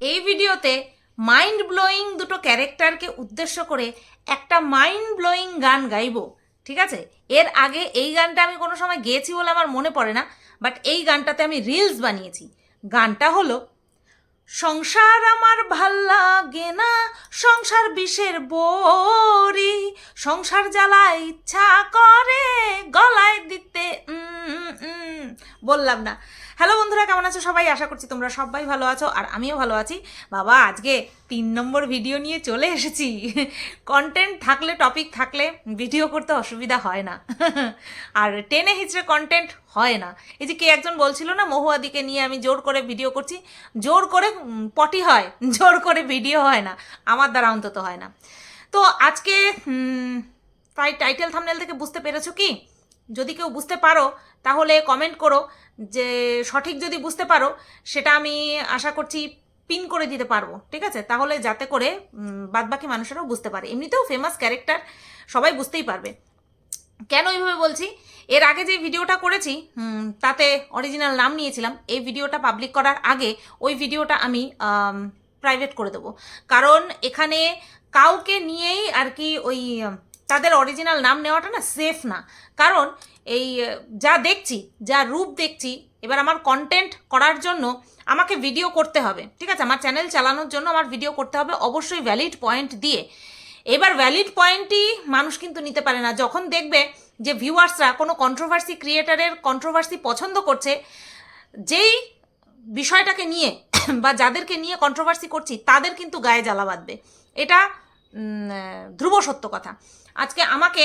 এই ভিডিওতে mind blowing দুটো ক্যারেক্টারকে উদ্দেশ্য করে একটা মাইন্ড ব্লোয়িং গান গাইবো, ঠিক আছে এর আগে এই গানটা আমি কোনো সময় গেয়েছি বলে আমার মনে পড়ে না বাট এই গানটাতে আমি রিলস বানিয়েছি গানটা হলো, সংসার আমার ভালো লাগে না, সংসার বিষের বড়ি, সংসার জ্বালা ইচ্ছা করে গলায় দিতে। বললাম না হ্যালো বন্ধুরা, কেমন আছো সবাই? আশা করছি তোমরা সবাই ভালো আছো আর আমিও ভালো আছি। বাবা, আজকে তিন নম্বর ভিডিও নিয়ে চলে এসেছি। কন্টেন্ট থাকলে টপিক থাকলে ভিডিও করতে অসুবিধা হয় না। আর টেনে হিচড়ে কন্টেন্ট হয় না। এই যে কে একজন বলছিল না, মহুয়াদিকে নিয়ে আমি জোর করে ভিডিও করছি। জোর করে পটি হয়, জোর করে ভিডিও হয় না। আমার দ্বারা অন্তত হয় না। তো আজকে তাই টাইটেল থামনেল থেকে বুঝতে পেরেছ কি? যদি কেউ বুঝতে পারো, তাহলে কমেন্ট করো। যে সঠিক যদি বুঝতে পারো, সেটা আমি আশা করছি পিন করে দিতে পারব, ঠিক আছে? তাহলে যাতে করে বাদবাকি মানুষেরাও বুঝতে পারে। এমনিতেও ফেমাস ক্যারেক্টার সবাই বুঝতেই পারবে। কেন এইভাবে বলছি? এর আগে যে ভিডিওটা করেছি তাতে অরিজিনাল নাম নিয়েছিলাম, এই ভিডিওটা পাবলিক করার আগে ওই ভিডিওটা আমি প্রাইভেট করে দেবো। কারণ এখানে কাউকে নিয়েই আর কি ওই তাদের অরিজিনাল নাম নেওয়াটা না সেফ না। কারণ এই, যা দেখছি, যা রূপ দেখছি, এবার আমার কন্টেন্ট করার জন্য আমাকে ভিডিও করতে হবে। ঠিক আছে? আমার চ্যানেল চালানোর জন্য আমার ভিডিও করতে হবে। অবশ্যই ভ্যালিড পয়েন্ট দিয়ে। এবার ভ্যালিড পয়েন্টই মানুষ কিন্তু নিতে পারে না। যখন দেখবে যে ভিউয়ার্সরা কোনো কন্ট্রোভার্সি ক্রিয়েটারের কন্ট্রোভার্সি পছন্দ করছে, যেই বিষয়টাকে নিয়ে বা যাদেরকে নিয়ে কন্ট্রোভার্সি করছি, তাদের কিন্তু গায়ে জ্বালা বাঁধবে। এটা ধ্রুব সত্য কথা। আজকে আমাকে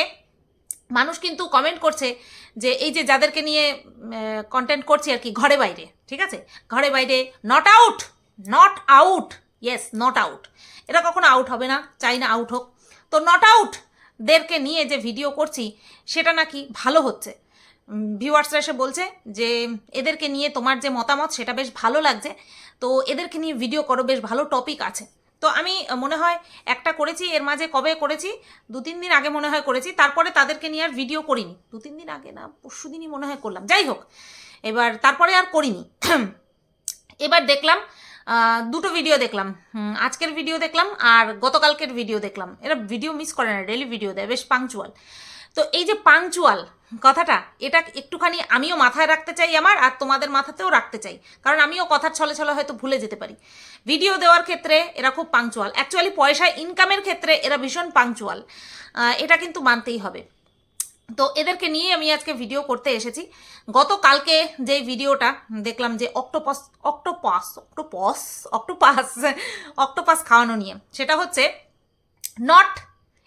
মানুষ কিন্তু কমেন্ট করছে যে এই যে যাদেরকে নিয়ে কন্টেন্ট করছি আর কি, ঘরে বাইরে, ঠিক আছে? ঘরে বাইরে not out not out yes not out এরা কখনো আউট হবে না, চাই না আউট হোক। তো নট আউট দেরকে নিয়ে যে ভিডিও করছি, সেটা নাকি ভালো হচ্ছে। ভিউয়ার্সরা এসে বলছে যে, এদেরকে নিয়ে তোমার যে মতামত, সেটা বেশ ভালো লাগছে। তো এদেরকে নিয়ে ভিডিও করো, বেশ ভালো টপিক আছে। তো আমি মনে হয় একটা করেছি, এর মাঝে কবে করেছি? দু তিন দিন আগে মনে হয় করেছি, তারপরে তাদেরকে নিয়ে আর ভিডিও করিনি। দু তিন দিন আগে না, পরশু দিনই মনে হয় করলাম। যাই হোক, এবার তারপরে আর করিনি। এবার দেখলাম দুটো ভিডিও দেখলাম। আজকের ভিডিও দেখলাম আর গতকালকের ভিডিও দেখলাম। এরা ভিডিও মিস করে না ডেলি ভিডিও দেয়, বেশ পাংচুয়াল তো এই যে পাংচুয়াল কথাটা, এটা একটুখানি আমিও মাথায় রাখতে চাই আমার আর তোমাদের মাথাতেও রাখতে চাই। কারণ আমিও কথার ছলে ছলে হয়তো ভুলে যেতে পারি। ভিডিও দেওয়ার ক্ষেত্রে এরা খুব পাংচুয়াল অ্যাকচুয়ালি পয়সা ইনকামের ক্ষেত্রে এরা ভীষণ পাংচুয়াল এটা কিন্তু মানতেই হবে। তো এদেরকে নিয়ে আমি আজকে ভিডিও করতে এসেছি। গতকালকে যে ভিডিওটা দেখলাম যে octopus octopus octopus octopus octopus খাওয়ানো নিয়ে, সেটা হচ্ছে নট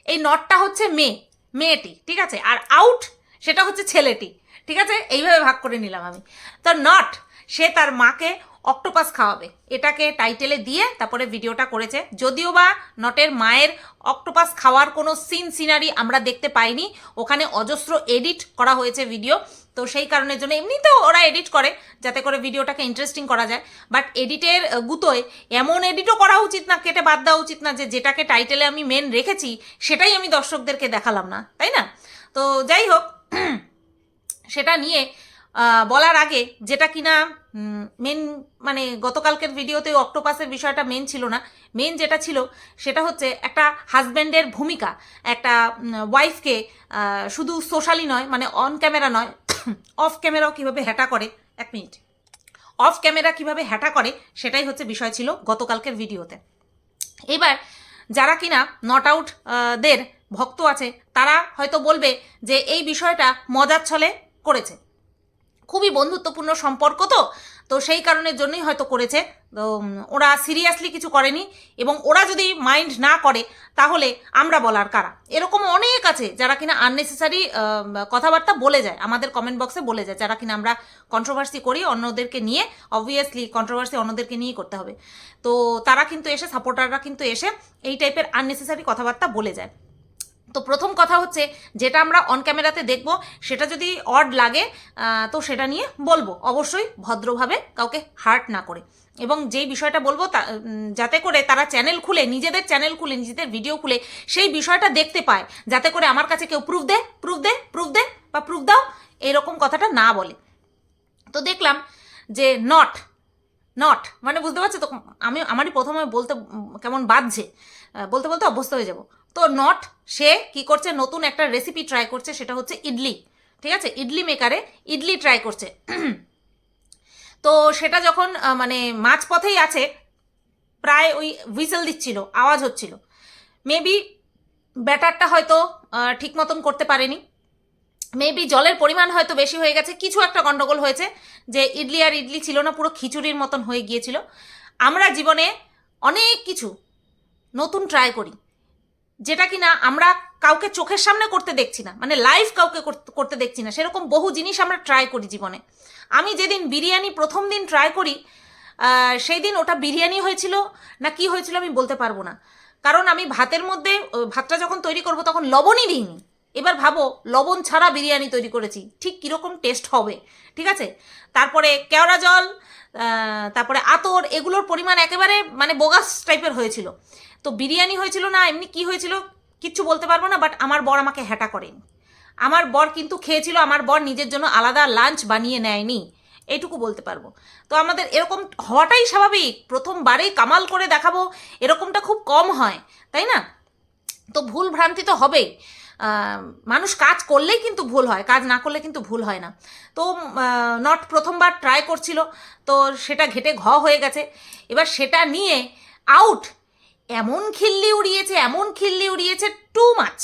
এই নটটা হচ্ছে মেয়ে। মেয়েটি, ঠিক আছে? আর আউট সেটা হচ্ছে ছেলেটি, ঠিক আছে? এইভাবে ভাগ করে নিলাম আমি। তো নট সে তার মাকে অক্টোপাস খাওয়াবে। এটাকে টাইটেলে দিয়ে তারপরে ভিডিওটা করেছে। যদিও বা নটের মায়ের অক্টোপাস খাওয়ার কোনো সিন সিনারি আমরা দেখতে পাইনি। ওখানে অজস্র এডিট করা হয়েছে ভিডিও তো সেই কারণের জন্য এমনিতেও ওরা এডিট করে, যাতে করে ভিডিওটাকে ইন্টারেস্টিং করা যায়। বাট এডিটের গুতোয় এমন এডিটও করা উচিত না, কেটে বাদ দেওয়া উচিত না যে যেটাকে টাইটেলে আমি মেন রেখেছি, সেটাই আমি দর্শকদেরকে দেখালাম না, তাই না? তো যাই হোক, সেটা নিয়ে বলার আগে যেটা কিনা মেন মানে গতকালকের ভিডিওতে অক্টোপাসের বিষয়টা মেন ছিল না। মেন যেটা ছিল, সেটা হচ্ছে একটা হাজব্যান্ডের ভূমিকা। একটা ওয়াইফকে শুধু সোশ্যালি নয় মানে অন ক্যামেরা নয় অফ ক্যামেরাও কীভাবে হ্যাটা করে, এক মিনিট অফ ক্যামেরা কীভাবে হ্যাটা করে, সেটাই হচ্ছে বিষয় ছিল গতকালকের ভিডিওতে। এবার, যারা কিনা নট আউট দের ভক্ত আছে, তারা হয়তো বলবে যে এই বিষয়টা মজার ছলে করেছে। খুবই বন্ধুত্বপূর্ণ সম্পর্ক তো তো সেই কারণের জন্যই হয়তো করেছে। তো ওরা সিরিয়াসলি কিছু করেনি এবং ওরা যদি মাইন্ড না করে, তাহলে আমরা বলার কারা? এরকম অনেক আছে যারা কিনা আননেসেসারি কথাবার্তা বলে যায়, আমাদের কমেন্ট বক্সে বলে যায়, যারা কিনা আমরা কন্ট্রোভার্সি করি অন্যদেরকে নিয়ে অবভিয়াসলি কন্ট্রোভার্সি অন্যদেরকে নিয়েই করতে হবে। তো তারা কিন্তু এসে সাপোর্টাররা কিন্তু এসে এই টাইপের আননেসেসারি কথাবার্তা বলে যায়। তো প্রথম কথা হচ্ছে যেটা আমরা অন ক্যামেরাতে দেখব, সেটা যদি অড লাগে তো সেটা নিয়ে বলব। অবশ্যই ভদ্রভাবে কাউকে হার্ট না করে। এবং যেই বিষয়টা বলব তা- যাতে করে তারা চ্যানেল খুলে, নিজেদের চ্যানেল খুলে, নিজেদের ভিডিও খুলে, সেই বিষয়টা দেখতে পায়। যাতে করে আমার কাছে কেউ প্রুফ দে প্রুফ দে প্রুফ দে বা প্রুফ দাও, এরকম কথাটা না বলে। তো দেখলাম যে নট নট মানে বুঝতে পারছ তো, আমি, আমারই প্রথমে বলতে কেমন বাজছে বলতে বলতে অভ্যস্ত হয়ে যাব। তো নট সে কি করছে? নতুন একটা রেসিপি ট্রাই করছে, সেটা হচ্ছে ইডলি। ঠিক আছে? ইডলি মেকারে ইডলি ট্রাই করছে। তো সেটা যখন মানে মাঝপথেই আছে, প্রায় ওই হুইসেল দিচ্ছিল, আওয়াজ হচ্ছিল। মেবি ব্যাটারটা হয়তো ঠিক মতন করতে পারেনি। মেবি জলের পরিমাণ হয়তো বেশি হয়ে গেছে। কিছু একটা গন্ডগোল হয়েছে যে ইডলি আর ইডলি ছিল না, পুরো খিচুড়ির মতন হয়ে গিয়েছিল। আমরা জীবনে অনেক কিছু নতুন ট্রাই করি। যেটা কিনা আমরা কাউকে চোখের সামনে করতে দেখছি না মানে লাইভ কাউকে করতে- দেখছি না, সেরকম বহু জিনিস আমরা ট্রাই করি জীবনে। আমি যেদিন বিরিয়ানি প্রথম দিন ট্রাই করি সেই দিন ওটা বিরিয়ানি হয়েছিল, না কি হয়েছিল আমি বলতে পারব না। কারণ আমি ভাতের মধ্যে ভাতটা যখন তৈরি করব তখন লবণই দিইনি। এবার ভাবো, লবণ ছাড়া বিরিয়ানি তৈরি করেছি, ঠিক কীরকম টেস্ট হবে, ঠিক আছে? তারপরে কেওড়া জল তারপরে আতর, এগুলোর পরিমাণ একেবারে মানে বোগাস টাইপের হয়েছিল। তো বিরিয়ানি হয়েছিল না, এমনি কি হয়েছিল কিচ্ছু বলতে পারব না বাট আমার বর আমাকে হ্যাটা করেনি। আমার বর কিন্তু খেয়েছিল, আমার বর নিজের জন্য আলাদা লাঞ্চ বানিয়ে নেয়নি, এইটুকু বলতে পারব। তো আমাদের এরকম হওয়াটাই স্বাভাবিক, প্রথমবারেই কামাল করে দেখাবো, এরকমটা খুব কম হয়, তাই না? তো ভুল ভ্রান্তি তো হবেই। মানুষ কাজ করলেই কিন্তু ভুল হয়, কাজ না করলে কিন্তু ভুল হয় না। তো নট প্রথমবার ট্রাই করছিল, তো সেটা ঘেটে ঘ হয়ে গেছে। এবার সেটা নিয়ে আউট এমন খিল্লি উড়িয়েছে, এমন খিল্লি উড়িয়েছে টু মাছ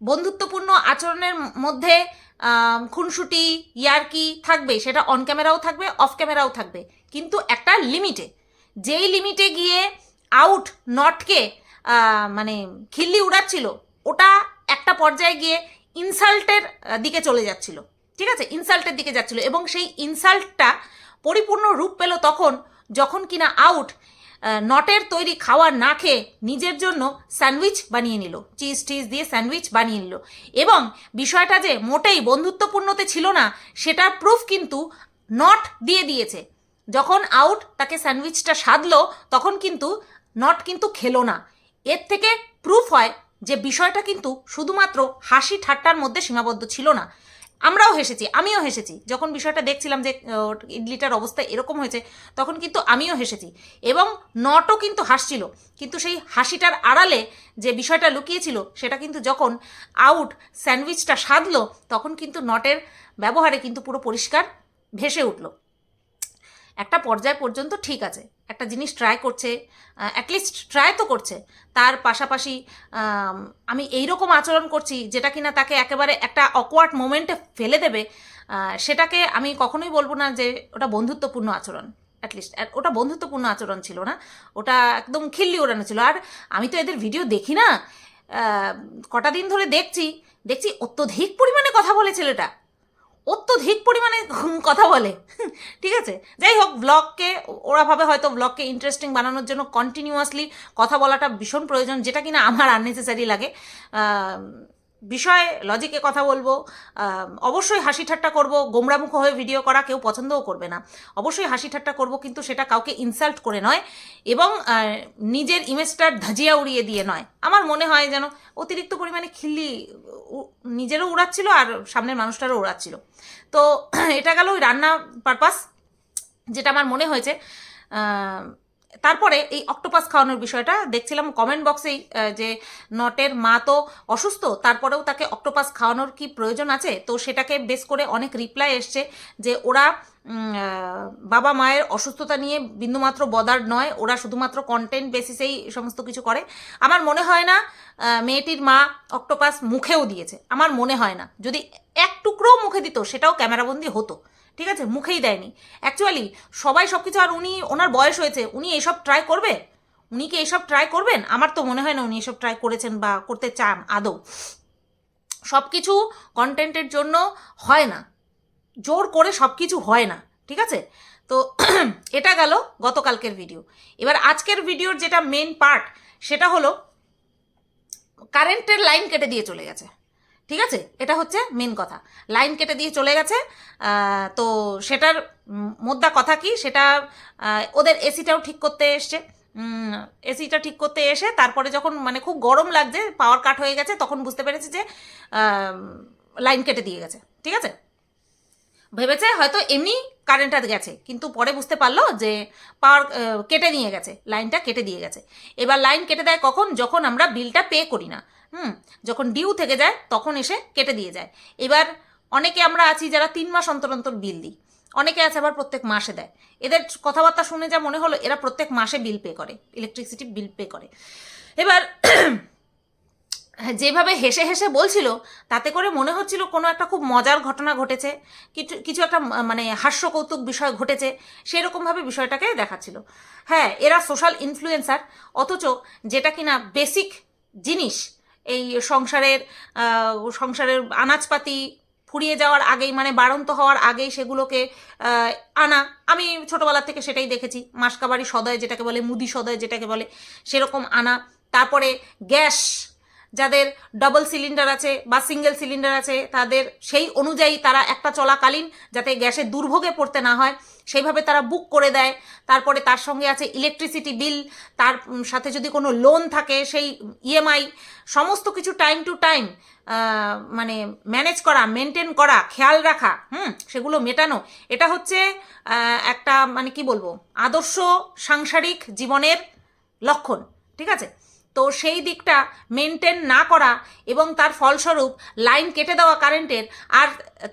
বন্ধুত্বপূর্ণ আচরণের মধ্যে খুনসুটি, ইয়ারকি থাকবে, সেটা অন ক্যামেরাও থাকবে অফ ক্যামেরাও থাকবে। কিন্তু একটা লিমিটে যেই লিমিটে গিয়ে আউট নটকে মানে খিল্লি উড়াচ্ছিল ওটা একটা পর্যায়ে গিয়ে ইনসাল্টের দিকে চলে যাচ্ছিল। ঠিক আছে? ইনসাল্টের দিকে যাচ্ছিল এবং সেই ইনসাল্টটা পরিপূর্ণ রূপ পেল তখন যখন কিনা আউট নটের তৈরি খাওয়া না খেয়ে নিজের জন্য স্যান্ডউইচ বানিয়ে নিল। চিজ টিজ দিয়ে স্যান্ডউইচ বানিয়ে নিল। এবং বিষয়টা যে মোটেই বন্ধুত্বপূর্ণতে ছিল না, সেটার প্রুফ কিন্তু নট দিয়ে দিয়েছে। যখন আউট তাকে স্যান্ডউইচটা সাধলো, তখন কিন্তু নট কিন্তু খেলো না। এর থেকে প্রুফ হয় যে বিষয়টা কিন্তু শুধুমাত্র হাসি ঠাট্টার মধ্যে সীমাবদ্ধ ছিল না। আমরাও হেসেছি, আমিও হেসেছি। যখন বিষয়টা দেখছিলাম যে ইডলিটার অবস্থা এরকম হয়েছে, তখন কিন্তু আমিও হেসেছি। এবং নটও কিন্তু হাসছিল। কিন্তু সেই হাসিটার আড়ালে যে বিষয়টা লুকিয়েছিল, সেটা কিন্তু যখন আউট স্যান্ডউইচটা সাধলো, তখন কিন্তু নটের ব্যবহারে কিন্তু পুরো পরিষ্কার ভেসে উঠল। একটা পর্যায় পর্যন্ত ঠিক আছে। একটা জিনিস ট্রাই করছে অ্যাটলিস্ট ট্রাই তো করছে। তার পাশাপাশি, আমি এই রকম আচরণ করছি যেটা কিনা তাকে একেবারে একটা অকওয়ার্ড মোমেন্টে ফেলে দেবে সেটাকে আমি কখনোই বলব না যে ওটা বন্ধুত্বপূর্ণ আচরণ অ্যাটলিস্ট ওটা বন্ধুত্বপূর্ণ আচরণ ছিল না, ওটা একদম খিল্লি ওড়ানো ছিল। আর আমি তো এদের ভিডিও দেখি না কটা দিন ধরে দেখছি দেখছি অত্যধিক পরিমাণে কথা বলে ছেলেটা। অত্যধিক পরিমাণে কথা বলে। ঠিক আছে? যাই হোক ব্লগকে ওরা ভাবে হয়তো ব্লগকে ইন্টারেস্টিং বানানোর জন্য কন্টিনিউয়াসলি কথা বলাটা ভীষণ প্রয়োজন, যেটা কিনা আমার আননেসেসারি লাগে। বিষয় লজিকে কথা বলব। অবশ্যই হাসি ঠাট্টা করব গোমরামুখ হয়ে ভিডিও করা কেউ পছন্দও করবে না। অবশ্যই হাসি ঠাট্টা করব, কিন্তু সেটা কাউকে ইনসাল্ট করে নয় এবং নিজের ইমেজটার ধাজিয়া উড়িয়ে দিয়ে নয়। আমার মনে হয় যেন অতিরিক্ত পরিমাণে খিল্লি নিজেরও উড়াচ্ছিল আর সামনের মানুষটারও উড়াচ্ছিল। তো, এটা গেল ওই রান্না পারপাস যেটা আমার মনে হয়েছে। তারপরে এই অক্টোপাস খাওয়ানোর বিষয়টা দেখছিলাম কমেন্ট বক্সেই যে নটের মা তো অসুস্থ, তারপরেও তাকে অক্টোপাস খাওয়ানোর কি প্রয়োজন আছে? তো সেটাকে বেস করে অনেক রিপ্লাই এসছে যে ওরা বাবা মায়ের অসুস্থতা নিয়ে বিন্দুমাত্র বদার নয়, ওরা শুধুমাত্র কন্টেন্ট বেসিসেই সমস্ত কিছু করে। আমার মনে হয় না মেয়েটির মা অক্টোপাস মুখেও দিয়েছে। আমার মনে হয় না। যদি এক টুকরোও মুখে দিত, সেটাও ক্যামেরাবন্দি হতো। ঠিক আছে? মুখেই দেয়নি। অ্যাকচুয়ালি সবাই সব কিছু আর উনি, ওনার বয়স হয়েছে, উনি এসব ট্রাই করবে? উনি কি এসব ট্রাই করবেন? আমার তো মনে হয় না উনি এসব ট্রাই করেছেন বা করতে চান আদৌ। সব কিছু কন্টেন্টের জন্য হয় না। জোর করে সব কিছু হয় না, ঠিক আছে? তো এটা গেল গতকালকের ভিডিও এবার আজকের ভিডিওর যেটা মেন পার্ট সেটা হলো কারেন্টের লাইন কেটে দিয়ে চলে গেছে। ঠিক আছে? এটা হচ্ছে মেন কথা। লাইন কেটে দিয়ে চলে গেছে। তো সেটার মোদ্দা কথা কি? সেটা ওদের এসিটাও ঠিক করতে এসছে। এসিটা ঠিক করতে এসে তারপরে যখন মানে খুব গরম লাগছে পাওয়ার কাট হয়ে গেছে, তখন বুঝতে পেরেছে যে লাইন কেটে দিয়ে গেছে। ঠিক আছে? ভেবেছে হয়তো এমনি কারেন্টটা গেছে, কিন্তু পরে বুঝতে পারল যে পাওয়ার কেটে নিয়ে গেছে। লাইনটা কেটে দিয়ে গেছে। এবার লাইন কেটে দেয় কখন? যখন আমরা বিলটা পে করি না। হুম, যখন ডিউ থেকে যায়, তখন এসে কেটে দিয়ে যায়। এবার অনেকে আমরা আছি যারা তিন মাস অন্তর অন্তর বিল দিই। অনেকে আছে আবার প্রত্যেক মাসে দেয়। এদের কথাবার্তা শুনে যা মনে হলো, এরা প্রত্যেক মাসে বিল পে করে ইলেকট্রিসিটি বিল পে করে। এবার যেভাবে হেসে হেসে বলছিল, তাতে করে মনে হচ্ছিল কোনো একটা খুব মজার ঘটনা ঘটেছে, কিছু কিছু একটা মানে হাস্য কৌতুক বিষয় ঘটেছে, সেরকমভাবে বিষয়টাকে দেখাচ্ছিল। হ্যাঁ এরা সোশ্যাল ইনফ্লুয়েন্সার অথচ যেটা কিনা বেসিক জিনিস এই সংসারের সংসারের আনাজপাতি ফুরিয়ে যাওয়ার আগেই মানে বাড়ন্ত হওয়ার আগেই সেগুলোকে আনা। আমি ছোটোবেলার থেকে সেটাই দেখেছি। মাসকাবাড়ি সদয় যেটাকে বলে, মুদি সদয় যেটাকে বলে, সেরকম আনা। তারপরে গ্যাস যাদের ডবল সিলিন্ডার আছে বা সিঙ্গেল সিলিন্ডার আছে, তাদের সেই অনুযায়ী তারা একটা চলাকালীন যাতে গ্যাসের দুর্ভোগে পড়তে না হয়, সেইভাবে তারা বুক করে দেয়। তারপরে তার সঙ্গে আছে ইলেকট্রিসিটি বিল তার সাথে যদি কোনো লোন থাকে, সেই ইএমআই সমস্ত কিছু টাইম টু টাইম মানে ম্যানেজ করা মেনটেন করা, খেয়াল রাখা, হুম, সেগুলো মেটানো, এটা হচ্ছে একটা মানে কি বলব, আদর্শ সাংসারিক জীবনের লক্ষণ, ঠিক আছে? তো সেই দিকটা মেনটেন না করা এবং তার ফলস্বরূপ লাইন কেটে দেওয়া কারেন্টের আর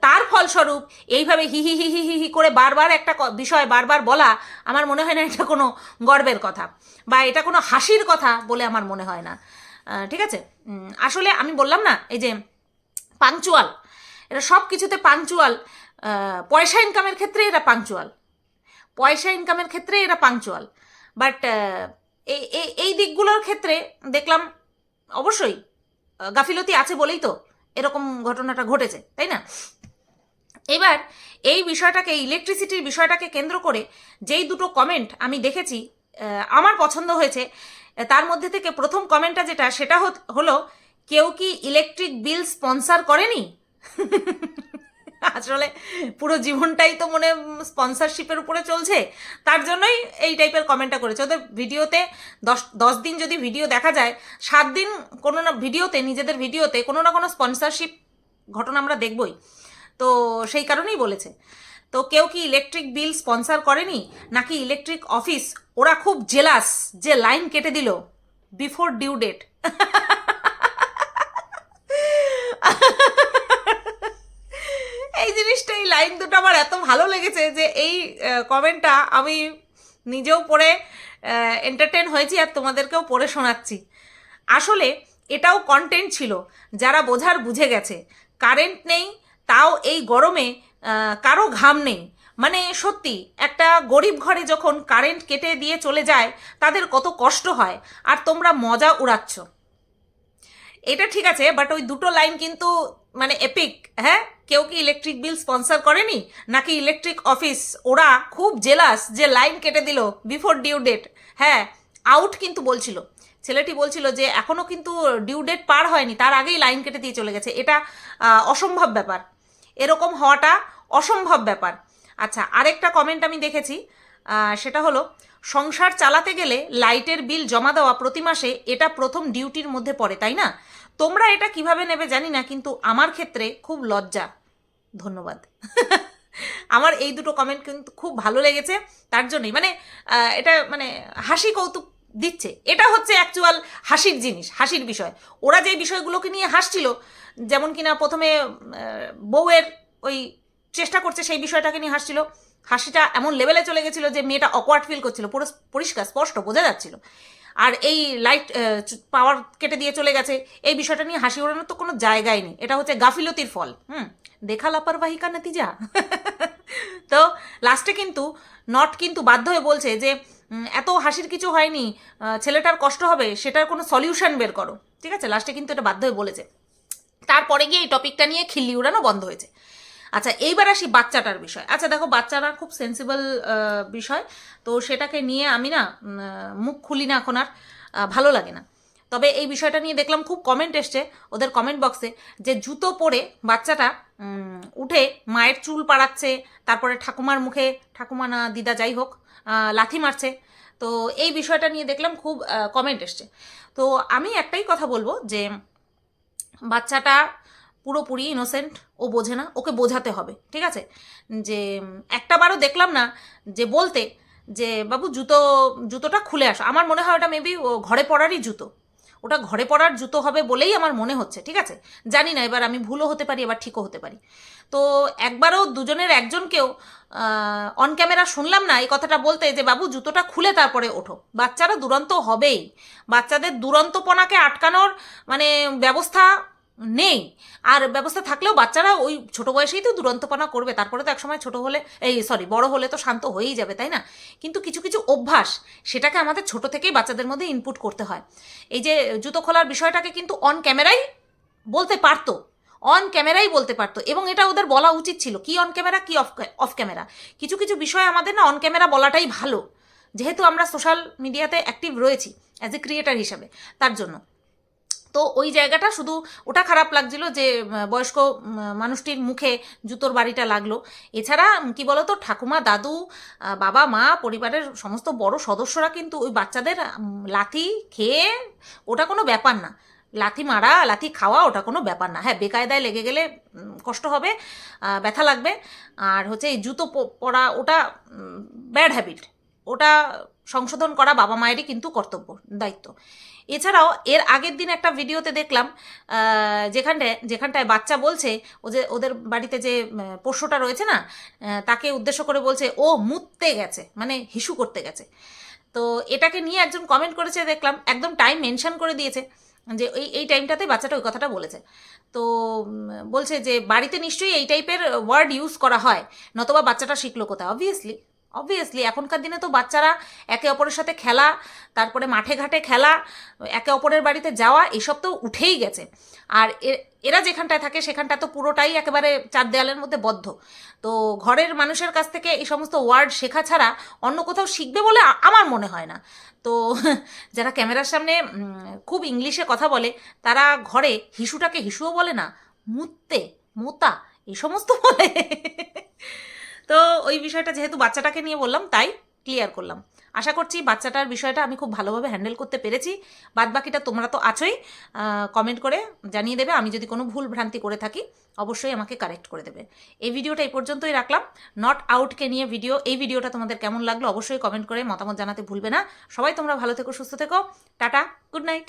তার ফলস্বরূপ এইভাবে হি হি হি হি হি করে বারবার একটা বিষয় বারবার বলা আমার মনে হয় না এটা কোনো গর্বের কথা বা এটা কোনো হাসির কথা বলে আমার মনে হয় না। ঠিক আছে? আসলে আমি বললাম না, এই যে পাংচুয়াল এরা সব কিছুতে পাংচুয়াল পয়সা ইনকামের ক্ষেত্রে এরা পাংচুয়াল পয়সা ইনকামের ক্ষেত্রে এরা পাংচুয়াল বাট এই, এই- দিকগুলোর ক্ষেত্রে দেখলাম অবশ্যই গাফিলতি আছে বলেই তো এরকম ঘটনাটা ঘটেছে, তাই না? এবার এই বিষয়টাকে ইলেকট্রিসিটির বিষয়টাকে কেন্দ্র করে যেই দুটো কমেন্ট আমি দেখেছি আমার পছন্দ হয়েছে, তার মধ্যে থেকে প্রথম কমেন্টটা যেটা, সেটা হলো, কেউ কি ইলেকট্রিক বিল স্পন্সার করেনি? আসলে পুরো জীবনটাই তো মনে স্পন্সারশিপের উপরে চলছে। তার জন্যই এই টাইপের কমেন্টটা করেছে। ওদের ভিডিওতে দশ দশ দিন যদি ভিডিও দেখা যায়, সাত দিন কোনো না ভিডিওতে নিজেদের ভিডিওতে কোনো না কোনো স্পন্সরশিপ ঘটনা আমরা দেখবই। তো সেই কারণেই বলেছে। তো কেউ কি ইলেকট্রিক বিল স্পন্সর করেনি? নাকি ইলেকট্রিক অফিস ওরা খুব জেলাস যে লাইন কেটে দিল। বিফোর ডিউ ডেট এই জিনিসটা এই লাইন দুটো আমার এত ভালো লেগেছে যে এই কমেন্টটা আমি নিজেও পড়ে এন্টারটেন হয়েছি আর তোমাদেরকেও পড়ে শোনাচ্ছি। আসলে এটাও কন্টেন্ট ছিল, যারা বোঝার বুঝে গেছে। কারেন্ট নেই, তাও এই গরমে কারও ঘাম নেই। মানে সত্যি, একটা গরিব ঘরে যখন কারেন্ট কেটে দিয়ে চলে যায়, তাদের কত কষ্ট হয়। আর তোমরা মজা উড়াচ্ছ। এটা ঠিক আছে বাট ওই দুটো লাইন কিন্তু মানে এপিক হ্যাঁ? কেউ কি ইলেকট্রিক বিল স্পন্সার করেনি? নাকি ইলেকট্রিক অফিস ওরা খুব জেলাস যে লাইন কেটে দিল বিফোর ডিউ ডেট হ্যাঁ? আউট কিন্তু বলছিল। ছেলেটি বলছিল যে এখনও কিন্তু ডিউ ডেট পার হয়নি, তার আগেই লাইন কেটে দিয়ে চলে গেছে। এটা অসম্ভব ব্যাপার। এরকম হওয়াটা অসম্ভব ব্যাপার। আচ্ছা আরেকটা কমেন্ট আমি দেখেছি সেটা হলো, সংসার চালাতে গেলে লাইটের বিল জমা দেওয়া প্রতি মাসে এটা প্রথম ডিউটির মধ্যে পড়ে, তাই না? তোমরা এটা কীভাবে নেবে জানি না, কিন্তু আমার ক্ষেত্রে খুব লজ্জা। ধন্যবাদ। আমার এই দুটো কমেন্ট কিন্তু খুব ভালো লেগেছে, তার জন্যই। মানে এটা মানে হাসি কৌতুক দিচ্ছে। এটা হচ্ছে অ্যাকচুয়াল হাসির জিনিস, হাসির বিষয়। ওরা যে বিষয়গুলোকে নিয়ে হাসছিল, যেমন কিনা প্রথমে বউয়ের ওই চেষ্টা করছে সেই বিষয়টাকে নিয়ে হাসছিল, হাসিটা এমন লেভেলে চলে গেছিল যে মেয়েটা অকওয়ার্ড ফিল করছিল পুরো পরিষ্কার, স্পষ্ট বোঝা যাচ্ছিল। আর এই লাইট পাওয়ার কেটে দিয়ে চলে গেছে, এই বিষয়টা নিয়ে হাসি ওড়ানোর তো কোনো জায়গায় নেই। এটা হচ্ছে গাফিলতির ফল। হুম, দেখা লাপারবাহি কা নতিজা। তো লাস্টে কিন্তু নট কিন্তু বাধ্য হয়ে বলছে যে এত হাসির কিছু হয়নি ছেলেটার কষ্ট হবে, সেটার কোনো সলিউশন বের করো। ঠিক আছে? লাস্টে কিন্তু এটা বাধ্য হয়ে বলেছে। তারপরে গিয়ে এই টপিকটা নিয়ে খিল্লি উড়ানো বন্ধ হয়েছে। আচ্ছা এইবার আসি বাচ্চাটার বিষয়। আচ্ছা দেখো, বাচ্চারা খুব সেন্সিবল বিষয়। তো সেটাকে নিয়ে আমি না মুখ খুলি না এখন আর ভালো লাগে না। তবে এই বিষয়টা নিয়ে দেখলাম খুব কমেন্ট এসছে ওদের কমেন্ট বক্সে যে জুতো পরে বাচ্চাটা উঠে মায়ের চুল পাড়াচ্ছে, তারপরে ঠাকুমার মুখে, ঠাকুমা না দিদা যাই হোক লাথি মারছে। তো এই বিষয়টা নিয়ে দেখলাম খুব কমেন্ট এসছে। তো আমি একটাই কথা বলব যে বাচ্চাটা পুরোপুরি ইনোসেন্ট ও বোঝে না, ওকে বোঝাতে হবে, ঠিক আছে? যে একটা বারও দেখলাম না যে বলতে যে, বাবু, জুতো, জুতোটা খুলে আসো। আমার মনে হয় ওটা মেবি ঘরে পড়ারই জুতো। ওটা ঘরে পড়ার জুতো হবে বলেই আমার মনে হচ্ছে, ঠিক আছে? জানি না, এবার আমি ভুলও হতে পারি, এবার ঠিকও হতে পারি। তো একবারও দুজনের একজনকেও অন ক্যামেরা শুনলাম না এই কথাটা বলতে যে, বাবু, জুতোটা খুলে তারপরে ওঠো। বাচ্চারা দুরন্ত হবেই। বাচ্চাদের দুরন্তপনাকে আটকানোর মানে ব্যবস্থা নেই। আর ব্যবস্থা থাকলেও বাচ্চারা ওই ছোট বয়সেই তো দুরন্তপনা করবে। তারপরে তো একসময় ছোট হলে, এই সরি বড় হলে তো শান্ত হয়েই যাবে, তাই না? কিন্তু কিছু কিছু অভ্যাস সেটাকে আমাদের ছোট থেকেই বাচ্চাদের মধ্যে ইনপুট করতে হয়। এই যে জুতো খোলার বিষয়টাকে কিন্তু অন ক্যামেরাই বলতে পারতো। অন ক্যামেরাই বলতে পারতো। এবং এটা ওদের বলা উচিত ছিল, কি অন ক্যামেরা কি অফ অফ ক্যামেরা কিছু কিছু বিষয় আমাদের না অন ক্যামেরা বলাটাই ভালো। যেহেতু আমরা সোশ্যাল মিডিয়াতে অ্যাক্টিভ রয়েছি অ্যাজ এ ক্রিয়েটার হিসাবে। তার জন্য। তো ওই জায়গাটা শুধু ওটা খারাপ লাগছিল যে বয়স্ক মানুষটির মুখে জুতোর বাড়িটা লাগল। এছাড়া কি বলতো, ঠাকুমা, দাদু বাবা, মা, পরিবারের সমস্ত বড় সদস্যরা কিন্তু ওই বাচ্চাদের লাথি খেয়ে ওটা কোনো ব্যাপার না। লাথি মারা, লাথি খাওয়া ওটা কোনো ব্যাপার না। হ্যাঁ বেকায়দায় লেগে গেলে কষ্ট হবে ব্যথা লাগবে। আর হচ্ছে এই জুতো পরা ওটা ব্যাড হ্যাবিট ওটা সংশোধন করা বাবা মায়েরই কিন্তু কর্তব্য, দায়িত্ব। এছাড়াও এর আগের দিন একটা ভিডিওতে দেখলাম আহ, যেখানটায় বাচ্চা বলছে ও যে ওদের বাড়িতে যে পোষ্যটা রয়েছে না তাকে উদ্দেশ্য করে বলছে ও মুততে গেছে মানে হিসু করতে গেছে। তো এটাকে নিয়ে একজন কমেন্ট করেছে দেখলাম একদম টাইম মেনশন করে দিয়েছে যে এই এই টাইমটাতে বাচ্চাটা ওই কথাটা বলেছে। তো বলছে যে বাড়িতে নিশ্চয়ই এই টাইপের ওয়ার্ড ইউজ করা হয় নতবা বাচ্চাটা শিখলো কোথায়? অবভিয়াসলি অবভিয়াসলি এখনকার দিনে তো বাচ্চারা একে অপরের সাথে খেলা, তারপরে মাঠে ঘাটে খেলা, একে অপরের বাড়িতে যাওয়া, এসব তো উঠেই গেছে। আর এরা যেখানটায় থাকে সেখানটা তো পুরোটাই একেবারে চার দেয়ালের মধ্যে বদ্ধ। তো ঘরের মানুষের কাছ থেকে এই সমস্ত ওয়ার্ড শেখা ছাড়া অন্য কোথাও শিখবে বলে আমার মনে হয় না। তো যারা ক্যামেরার সামনে খুব ইংলিশে কথা বলে, তারা ঘরে হিসুটাকে হিসুও বলে না, মুততে, মোতা এই সমস্ত বলে। তো ওই বিষয়টা যেহেতু বাচ্চাটাকে নিয়ে বললাম, তাই ক্লিয়ার করলাম। আশা করছি বাচ্চাটার বিষয়টা আমি খুব ভালোভাবে হ্যান্ডেল করতে পেরেছি। বাদ বাকিটা তোমরা তো আছোই কমেন্ট করে জানিয়ে দেবে। আমি যদি কোনো ভুল ভ্রান্তি করে থাকি, অবশ্যই আমাকে কারেক্ট করে দেবে। এই ভিডিওটা এই পর্যন্তই রাখলাম। নট আউটকে নিয়ে ভিডিও এই ভিডিওটা তোমাদের কেমন লাগল অবশ্যই কমেন্ট করে মতামত জানাতে ভুলবে না। সবাই তোমরা ভালো থেকো, সুস্থ থেকো। Tata good night